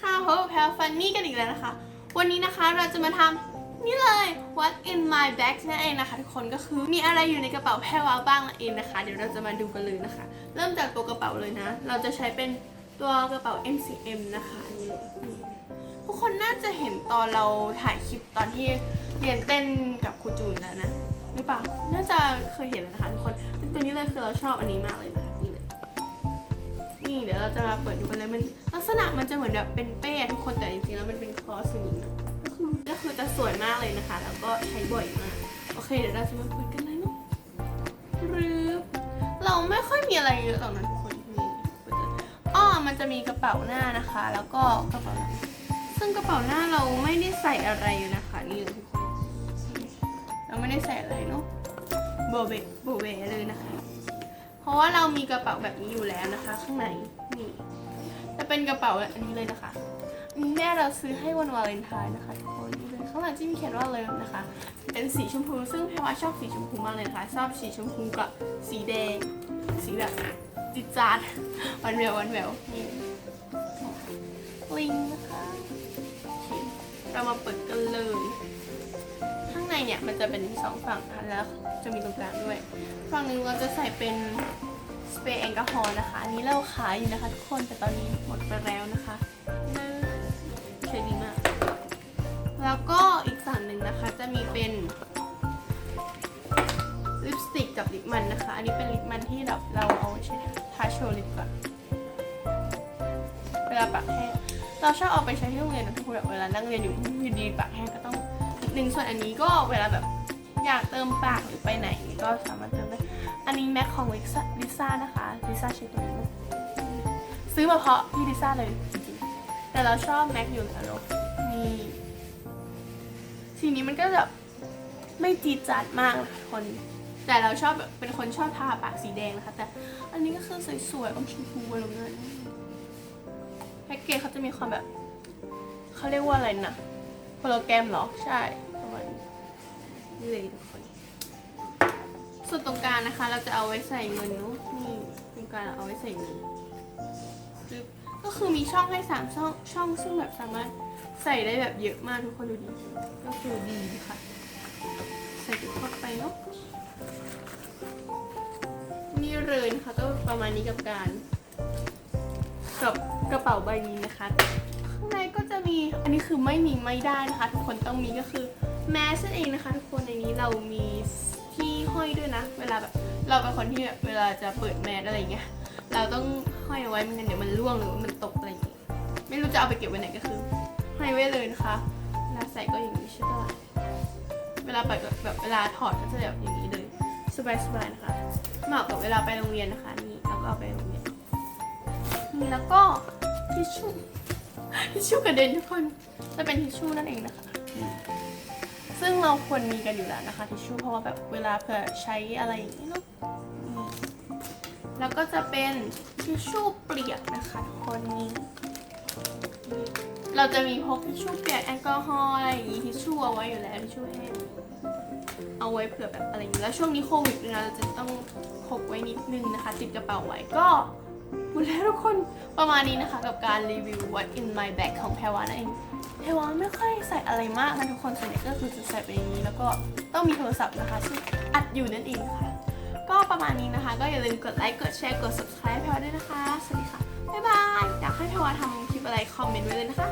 ค่ะพบกับแพลฟันนี่กันอีกแล้วนะคะ วันนี้นะคะเราจะมาทำนี่เลย what in my bag นั่นเองนะคะ ทุกคนก็คือมีอะไรอยู่ในกระเป๋าแพรวาบ้างนั่นเองนะคะ เดี๋ยวเราจะมาดูกันเลยนะคะ เริ่มจากตัวกระเป๋าเลยนะ เราจะใช้เป็นตัวกระเป๋า MCM นะคะอันนี้ทุกคนน่าจะเห็นตอนเราถ่ายคลิปตอนที่เรียนเต้นกับครูจูนแล้วนะหรือเปล่าน่าจะเคยเห็นแล้วนะคะทุกคนตัวนี้เลยคือเราชอบอันนี้มากเลยนะคะ นี่เดี๋ยวเราจะมาเปิดดูกันเลยมันลักษณะมันจะเหมือนแบบเป็นเป้ทุกคนแต่จริงๆแล้วมันเป็นคอสอย่างนี้นะก็คือก็คือจะสวยมากเลยนะคะ แล้วก็ใช้บ่อยมากโอเคเดี๋ยวเราจะมาเปิดกันเลยเนาะรึบเราไม่ค่อยมีอะไรเยอะหรอกนะทุกคนนี่อ้อมันจะมีกระเป๋าหน้านะคะ แล้วก็กระเป๋าหลังซึ่งกระเป๋าหน้าเราไม่ได้ใส่อะไรอยู่นะคะนี่เลยทุกคนเราไม่ได้ใส่อะไรเนาะโบเบโบเบเลยนะคะ เพราะว่าเรามีกระเป๋าแบบนี้อยู่แล้วนะคะ ข้างในนี่จะเป็นกระเป๋าอันนี้เลยนะคะแม่เราซื้อให้วันวาเลนไทน์นะคะทุกคนนี่เลยข้างหลังจะมีเขียนว่าเลิฟนะคะ เป็นสีชมพูซึ่งแพรว่าชอบสีชมพูมากเลยนะคะชอบสีชมพูกับสีแดง สีแบบจิตจาดวันแหวววันแหววนี่ลิงนะคะเคเรามาเปิดกันเลย ข้างในเนี่ยมันจะเป็นสองฝั่งแล้วจะมีตรงกลางด้วย ฝั่งหนึ่งเราจะใส่เป็นสเปรย์แอลกอฮอล์นะคะ อันนี้เราขายอยู่นะคะทุกคน แต่ตอนนี้หมดไปแล้วนะคะใช้ดีมาก แล้วก็อีกฝั่งหนึ่งนะคะจะมีเป็นลิปสติกกับลิปมันนะคะ อันนี้เป็นลิปมันที่แบบเราเอาไว้ใช้ทาโชว์ลิปก่อน เวลาปากแห้ง เราชอบเอาไปใช้ที่โรงเรียนนะทุกคนแบบเวลานั่งเรียนอยู่อยู่ดีปากแห้งก็ต้องนิดนึงส่วนอันนี้ก็เวลาแบบอยากเติมปากหรือไปไหนก็สามารถ อันนี้แม็กของลิซ่าลิซ่านะคะลิซ่าช้ตัวนี้ซื้อมาเพราะพี่ลิซ่าเลยจริงๆแต่เราชอบแม็กอยู่แล้วเนอะนี่สีนี้มันก็แบบไม่จีจัดมากนะคน แต่เราชอบแบบเป็นคนชอบทาปากสีแดงนะคะ แต่อันนี้ก็คือสวยๆอมชมพูอะไรเงี้ยแพ็กเกจเขาจะมีความแบบเขาเรียกว่าอะไรนะโฮโลแกรมเหรอ ใช่ประมาณนี้เลยทุกคน ส่วนตรงกลางนะคะ เราจะเอาไว้ใส่เงินเนอะนี่ตรงกลางเอาไว้ใส่เงินปึ๊บก็คือมีช่องให้สามช่องช่องซึ่งแบบสามารถใส่ได้แบบเยอะมากทุกคนดูดิก็คือดีค่ะ ใส่เข้าไปเนาะนี่เลยนะคะก็ประมาณนี้กับการกับกระเป๋าใบนี้นะคะ ข้างในก็จะมีอันนี้คือไม่มีไม่ได้นะคะ ทุกคนต้องมีก็คือแมสนั่นเองนะคะ ทุกคนในนี้เรามี ที่ห้อยด้วยนะ เวลาแบบเราเป็นคนที่แบบเวลาจะเปิดแมสอะไรเงี้ย เราต้องห้อยเอาไว้ไม่งั้นเดี๋ยวมันร่วงหรือว่ามันตกอะไรอย่างเงี้ยไม่รู้จะเอาไปเก็บไว้ไหนก็คือห้อยไว้เลยนะคะเวลาใส่ก็อย่างนี้ใช่ปะเวลาเปิดก็แบบเวลาถอดก็จะแบบอย่างนี้เลยสบายๆนะคะเหมาะกับเวลาไปโรงเรียนนะคะนี่เราก็เอาไปโรงเรียนนี่แล้วก็ทิชชู่ทิชชู่กระเด็นทุกคนจะเป็นทิชชู่นั่นเองนะคะ ซึ่งเราควรมีกันอยู่แล้วนะคะทิชชู่เพราะว่าแบบเวลาเผื่อใช้อะไรอย่างนี้เนาะแล้วก็จะเป็นทิชชู่เปียกนะคะทุกคนนี่เราจะมีพกทิชชู่เปียกแอลกอฮอล์อะไรอย่างนี้ทิชชู่เอาไว้อยู่แล้วทิชชู่แห้งเอาไว้เผื่อแบบอะไรอย่างนี้แล้วช่วงนี้โควิดเนี่ยเราจะต้องพกไว้นิดนึงนะคะติดกระเป๋าไว้ก็หมดแล้วทุกคนประมาณนี้นะคะ กับการรีวิว what in my bag ของแพรวานั่นเองแพรวา อยใส่อะไรมากนะทุกคนส่วนใหญ่ก็คือจะใส่ไปอย่างนี้แล้วก็ต้องมีโทรศัพท์นะคะที่อัดอยู่นั่นเองค่ะ ก็ประมาณนี้นะคะ ก็อย่าลืมกดไลค์กดแชร์กด subscribe แพรวด้วยนะคะ สวัสดีค่ะ บ๊ายบาย อยากให้แพรวทำคลิปอะไรคอมเมนต์ไว้เลยนะคะ